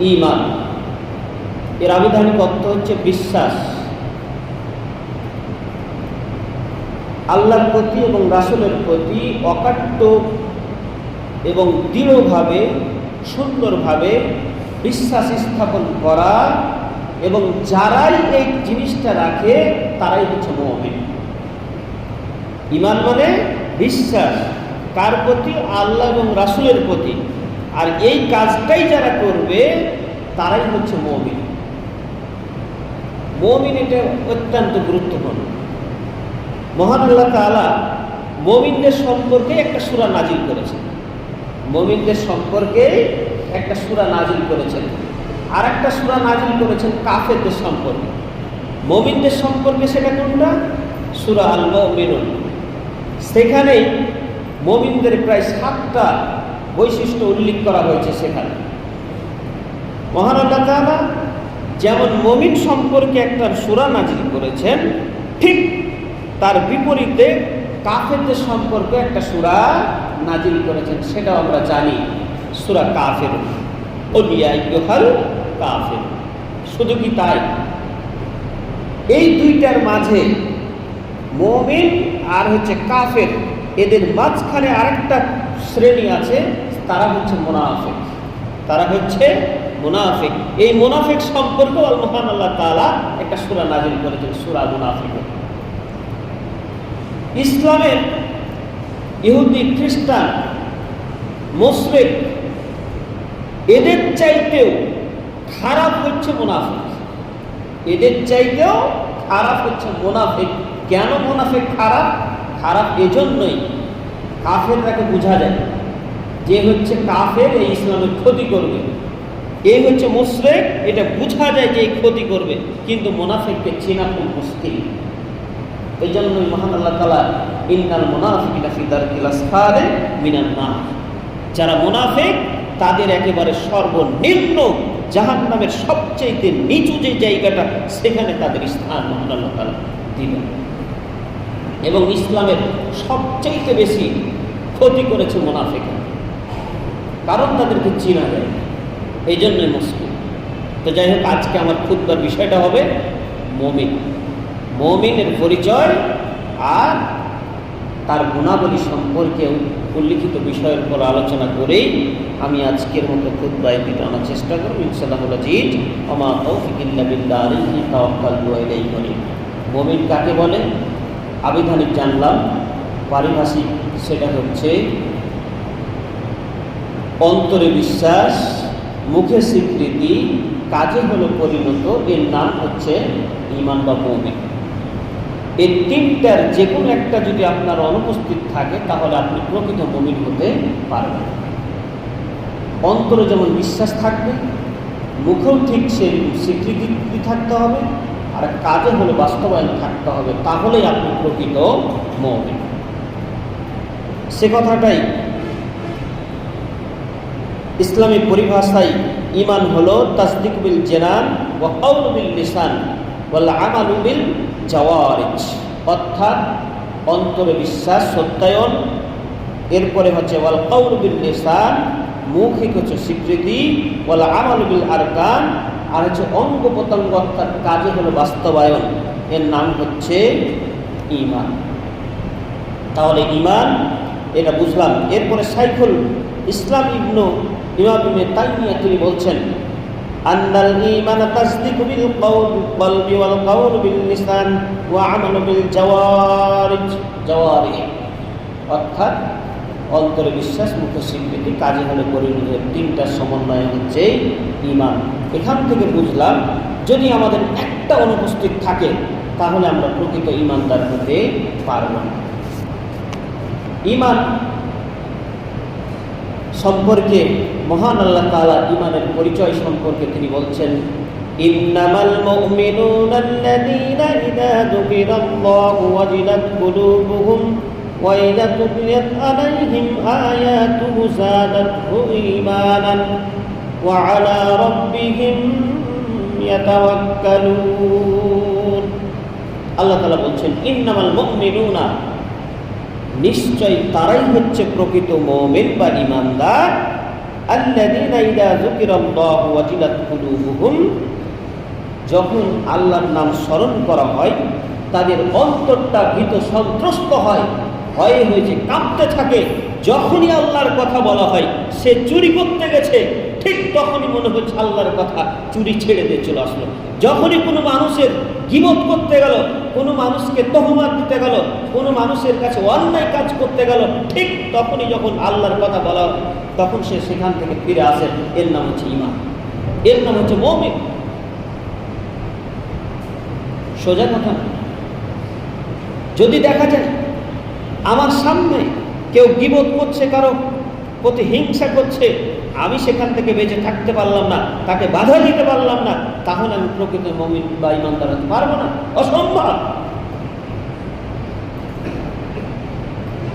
ইমান এর আবিধানিক অর্থ হচ্ছে বিশ্বাস। আল্লাহর প্রতি এবং রাসুলের প্রতি অকাট্য এবং দৃঢ়ভাবে, সুন্দরভাবে বিশ্বাস স্থাপন করা এবং যারাই এই জিনিসটা রাখে, তারাই হচ্ছে মমিন। ইমান মানে বিশ্বাস। কার প্রতি? আল্লাহ এবং রাসুলের প্রতি। আর এই কাজটাই যারা করবে, তারাই হচ্ছে মমিন। মমিন এটা অত্যন্ত গুরুত্বপূর্ণ। মহান আল্লাহ তালা মমিনদের সম্পর্কে একটা সুরা নাজিল করেছেন। মমিনদের সম্পর্কে একটা সুরা নাজিল করেছেন। আর একটা সুরা নাজিল করেছেন কাফেরদের সম্পর্কে। মমিনদের সম্পর্কে সেটা কোনটা? সুরা আল মেনুন সেখানেই মমিনদের প্রায় সাতটা বৈশিষ্ট্য উল্লেখ করা হয়েছে সেখানে। মহান আল্লাহ যেমন মমিন সম্পর্কে একটা সুরা নাজিল করেছেন, ঠিক তার বিপরীতে কাফেরদের সম্পর্কে একটা সুরা নাজিল করেছেন, সেটাও আমরা জানি সুরা কাফের। কাফের। শুধু কি তাই? এই দুইটার মাঝে মমিন আর হচ্ছে কাফের, এদের মাঝখানে আরেকটা শ্রেণি আছে, তারা হচ্ছে মোনাফেক। তারা হচ্ছে মুনাফিক। এই মুনাফিক সম্পর্কে আল মহান আল্লাহ তাআলা একটা সুরা নাজিল করেছেন, সুরা মুনাফিক। ইসলামের ইহুদি, খ্রিস্টান, মুসলিম, এদের চাইতেও খারাপ হচ্ছে মুনাফিক। এদের চাইতেও খারাপ হচ্ছে মোনাফিক। কেন মোনাফিক খারাপ? খারাপ এজন্যই কাফেরটাকে বোঝা যায় যে হচ্ছে কাফের এই ইসলামের ক্ষতি করবে। এই হচ্ছে মুসলিম, এটা বোঝা যায় যে ক্ষতি করবে, কিন্তু মোনাফিককে চেনা খুব মুশকিল। এই জন্যই মহান আল্লাহ তালা ইন্নাল মোনাফিকিনা ফিদার না যারা মোনাফিক, তাদের একেবারে সর্বনিম্ন জাহান নামের সবচেয়ে নিচু যে জায়গাটা, সেখানে তাদের স্থান মহান আল্লাহ তালা দিবেন। এবং ইসলামের সবচাইতে বেশি ক্ষতি করেছে মোনাফিক কারণ তাদেরকে চিনা যায়। এই জন্যই মুসলিম। তো যাই হোক, আজকে আমার খুদবার বিষয়টা হবে মমিন। মমিনের পরিচয় আর তার গুণাবলী সম্পর্কে উল্লিখিত বিষয়ের উপর আলোচনা করেই আমি আজকের মতো খুদ্বায় দিতে আনার চেষ্টা করব। আলাইহি তাওয়াক্কালতু মমিন কাকে বলে? আবিধানিক জানলাম, পারিভাষিক সেটা হচ্ছে অন্তরে বিশ্বাস, মুখে স্বীকৃতি, কাজে হলো পরিণত, এর নাম হচ্ছে ইমান বা মৌমিক এই তিনটার যে কোনো একটা যদি আপনার অনুপস্থিত থাকে, তাহলে আপনি প্রকৃত মমিন হতে পারবেন। অন্তরে যেমন বিশ্বাস থাকবে, মুখেও ঠিক সে স্বীকৃতি থাকতে হবে আর কাজে হলে বাস্তবায়ন থাকতে হবে, তাহলেই আপনি প্রকৃত মমিন। সে কথাটাই ইসলামী পরিভাষায় ইমান হলো তাসদিক বিল জেনান ও বিল লিসান ওয়াল আমালু বিল জাওয়ারিজ। অর্থাৎ অন্তরে বিশ্বাস, সত্যায়ন, এরপরে হচ্ছে ওয়াল কৌল বিল মৌখিক হচ্ছে স্বীকৃতি, ওয়াল আমালু বিল আরকান আর হচ্ছে অঙ্গ প্রত্যঙ্গ অর্থাৎ কাজে হলো বাস্তবায়ন। এর নাম হচ্ছে ইমান তাহলে ইমান এটা বুঝলাম। এরপরে সাইফুল ইসলাম ইবনু ইমাম ইবনে তাইমিয়া তিনি বলছেন, আন্নাল ঈমান তাসদিকু বিল কওল কলবি ওয়াল কওল বিল অর্থাৎ অন্তরে বিশ্বাস, মুখে স্বীকৃতি, কাজে হলে পরিণত তিনটা সমন্বয় হচ্ছে ইমান এখান থেকে বুঝলাম, যদি আমাদের একটা অনুপস্থিত থাকে, তাহলে আমরা প্রকৃত ইমানদার হতে পারব না। ইমান সম্পর্কে মহান আল্লাহ তাআলা ইমানের পরিচয় সম্পর্কে তিনি বলছেন, ইন্নামাল আলা রাব্বিহিম ইয়াতাওয়াক্কালুন আল্লাহ তাআলা বলছেন, ইন্নামাল মুমিনুনা, নিশ্চয় তারাই হচ্ছে প্রকৃত মৌমেন বা ইমানদার আল্লাযীনা ইযা যুকিরাল্লাহু ওয়াজিলাত কুলুবুহুম, যখন আল্লাহর নাম স্মরণ করা হয়, তাদের অন্তরটা ভীত সন্ত্রস্ত হয়, ভয়ে হয়েছে কাঁপতে থাকে। যখনই আল্লাহর কথা বলা হয়, সে চুরি করতে গেছে। ঠিক তখনই মনে হচ্ছে আল্লাহর কথা চুরি ছেড়ে দিয়ে চলে আসলো। যখনই কোনো মানুষের গিবত করতে গেল, কোনো মানুষকে তহমাত দিতে গেল, কোনো মানুষের কাছে অন্যায় কাজ করতে গেল, ঠিক তখনই যখন আল্লাহর কথা বলা তখন সে সেখান থেকে ফিরে আসে। এর নাম হচ্ছে ইমান এর নাম হচ্ছে মৌমিক সোজা কথা। যদি দেখা যায় আমার সামনে কেউ গিবোধ করছে, কারও প্রতি হিংসা করছে আমি সেখান থেকে বেঁচে থাকতে পারলাম না, তাকে বাধা দিতে পারলাম না, তাহলে আমি প্রকৃত মমিন বা ইমানদার হতে পারব না। অসম্ভব!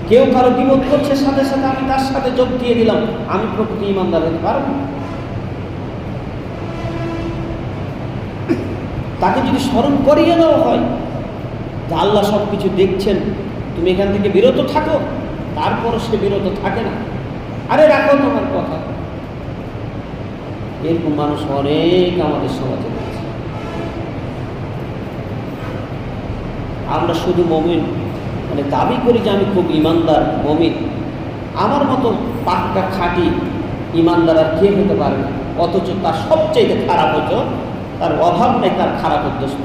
কেউ কারও বিবোধ করছে, সাথে সাথে আমি তার সাথে যোগ দিয়ে দিলাম, আমি প্রকৃত ইমানদার হতে পারব তাকে যদি স্মরণ করিয়ে দেওয়া হয়, যে আল্লাহ সব কিছু দেখছেন, তুমি এখান থেকে বিরত থাকো, তারপরও সে বিরত থাকে না। আরে রাখো তোমার কথা। এরকম মানুষ অনেক আমাদের সমাজে রয়েছে। আমরা শুধু মমিন মানে দাবি করি যে আমি খুব ইমানদার মমিন। আমার মতো পাক্কা খাঁটি ইমানদার আর কে হতে পারবে? অথচ তার সবচেয়ে খারাপ হতো, তার অভাব নেই, তার খারাপ উদ্দেশ্য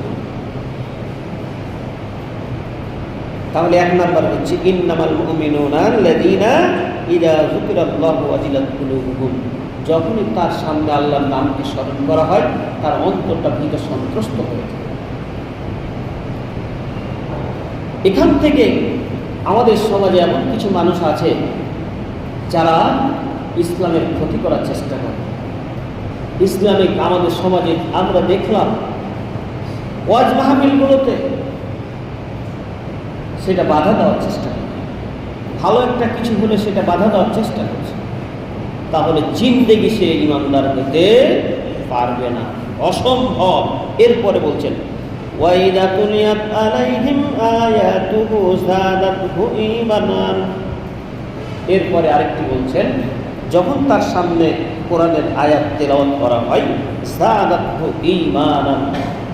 তাহলে এক নাম্বার হচ্ছে, ইন্নামাল মুমিনুনা আল্লাযীনা ইযা যুকিরাল্লাহু ওয়াজিলাত কুলুবুহুম। যখনই তার সামনে আল্লাহর নামকে স্মরণ করা হয়, তার অন্তরটা ভীত সন্ত্রস্ত হয়ে যায়। এখান থেকে আমাদের সমাজে এমন কিছু মানুষ আছে যারা ইসলামের ক্ষতি করার চেষ্টা করে। ইসলামিক আমাদের সমাজে আমরা দেখলাম ওয়াজ মাহমিলগুলোতে সেটা বাধা দেওয়ার চেষ্টা করে। ভালো একটা কিছু হলে সেটা বাধা দেওয়ার চেষ্টা করছে। তাহলে জিন্দেগি সে ইমানদার হতে পারবে না। অসম্ভব। এরপরে বলছেন এরপরে আরেকটি বলছেন, যখন তার সামনে কোরআনের আয়াত তেলাওয়াত করা হয়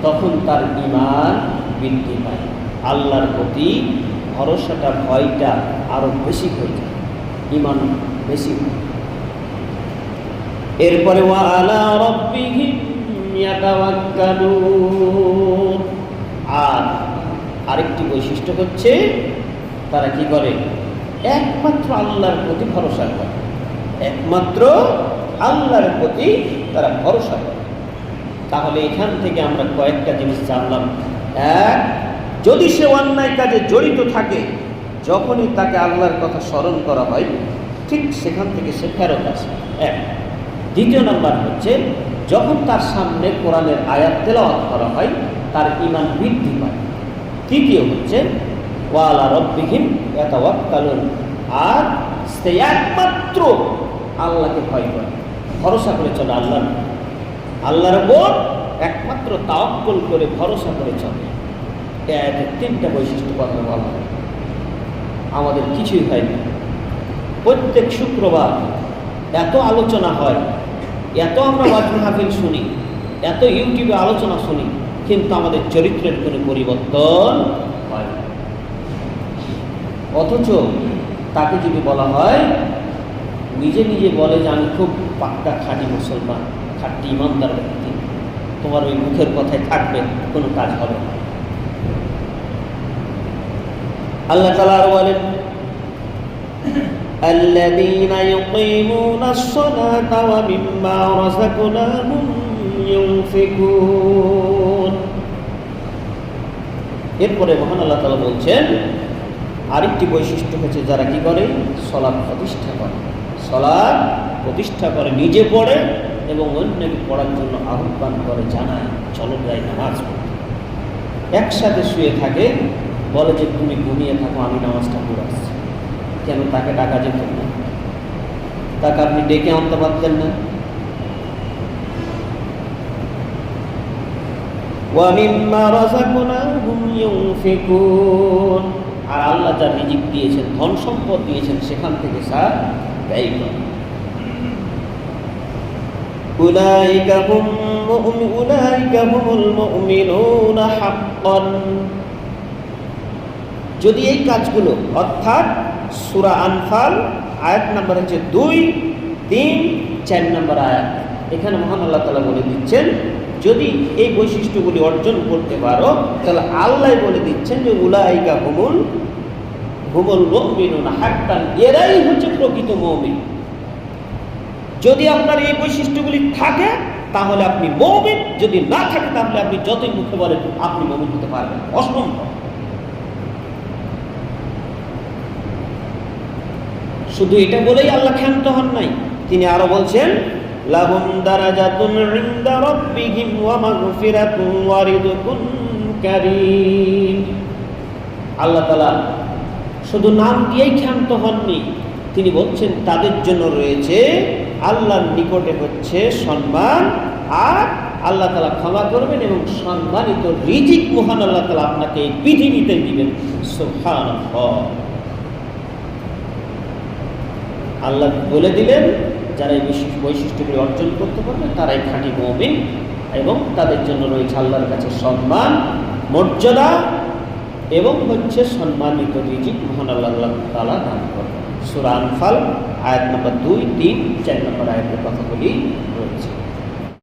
তখন তার ঈমান বৃদ্ধি পায়। আল্লাহর প্রতি ভরসাটা, ভয়টা আরও বেশি হয়ে যায়। ঈমান বেশি হয়। এরপরে আর আরেকটি বৈশিষ্ট্য হচ্ছে, তারা কি করে? একমাত্র আল্লাহর প্রতি ভরসা করে। একমাত্র আল্লাহর প্রতি তারা ভরসা করে। তাহলে এখান থেকে আমরা কয়েকটা জিনিস জানলাম। এক, যদি সে অন্যায় কাজে জড়িত থাকে, যখনই তাকে আল্লাহর কথা স্মরণ করা হয়, ঠিক সেখান থেকে সে ফেরত আসে। এক দ্বিতীয় নম্বর হচ্ছে, যখন তার সামনে কোরআনের আয়াত তেলাওয়াত করা হয়, তার ইমান বৃদ্ধি পায়। তৃতীয় হচ্ছে, ওয়ালা রব্বিহীন এতাওয়াক্কালুন আর সে একমাত্র আল্লাহকে ভয় করে। ভরসা করে চলে আল্লাহ আল্লাহর ওপর একমাত্র তাওয়াক্কুল করে ভরসা করে চলে। এর তিনটা বৈশিষ্ট্য কথা বলা হয়। আমাদের কিছুই হয়নি। প্রত্যেক শুক্রবার এত আলোচনা হয় এত আমরা ওয়াজ মাহফিল শুনি, এত ইউটিউবে আলোচনা শুনি, কিন্তু আমাদের চরিত্রের কোনো পরিবর্তন হয় অথচ তাকে যদি বলা হয়, নিজে নিজে বলে যে আমি খুব পাক্কা খাঁটি মুসলমান, খাঁটি ইমানদার ব্যক্তি, তোমার ওই মুখের কথায় থাকবে, কোনো কাজ হবে না। আল্লাহ তালা আরও বলেন الذين يقيمون الصلاة ومما رزقناهم ينفقون এরপরে মহান আল্লাহ তালা বলছেন আরেকটি বৈশিষ্ট্য হচ্ছে যারা কি করে সলাপ প্রতিষ্ঠা করে সলাপ প্রতিষ্ঠা করে নিজে পড়ে এবং অন্যকে পড়ার জন্য আহ্বান করে জানায় চলো যাই নামাজ পড়তে একসাথে শুয়ে থাকে বলে যে তুমি ঘুমিয়ে থাকো আমি নামাজটা পড়ে আসছি কেন তাকে ডাকা যেত না? তাকে আপনি ডেকে আনতে পারতেন না? আর আল্লাহ যা রিজিক দিয়েছেন, ধন সম্পদ দিয়েছেন, সেখান থেকে স্যার ব্যয় করে। أولئك هم أولئك هم المؤمنون حقا যদি এই কাজগুলো, অর্থাৎ সুরা আনফাল, আয়াত নাম্বার হচ্ছে দুই, তিন, চার নম্বর আয়াত। এখানে মহান আল্লাহ তালা বলে দিচ্ছেন, যদি এই বৈশিষ্ট্যগুলি অর্জন করতে পারো, তাহলে আল্লাহ বলে দিচ্ছেন যে, উলাইকা হুমুল হুমুল মুমিনুন হাক্কান, এরাই হচ্ছে প্রকৃত মৌমিন। যদি আপনার এই বৈশিষ্ট্যগুলি থাকে, তাহলে আপনি মৌমিন, যদি না থাকে, তাহলে আপনি যতই মুখে বলেন, আপনি মৌমিন হতে পারবেন। অসম্ভব। শুধু এটা বলেই আল্লাহ ক্ষান্ত হন নাই। তিনি আরও বলছেন আল্লাহ শুধু নাম দিয়েই ক্ষান্ত হননি, তিনি বলছেন, তাদের জন্য রয়েছে আল্লাহর নিকটে হচ্ছে সম্মান, আর আল্লাহ তালা ক্ষমা করবেন এবং সম্মানিত রিজিক মহান আল্লাহ তালা আপনাকে এই পৃথিবীতে দিবেন। সুবহান আল্লাহ বলে দিলেন, যারা এই বিশেষ বৈশিষ্ট্যগুলি অর্জন করতে পারবে, তারাই খাঁটি মমিন এবং তাদের জন্য রয়েছে আল্লাহর কাছে সম্মান, মর্যাদা এবং হচ্ছে সম্মানিত রিজিক মহান আল্লাহ তালা দান করবে সুরানফাল আয়াত নম্বর দুই, তিন, চার নম্বর আয়াতের কথাগুলি রয়েছে।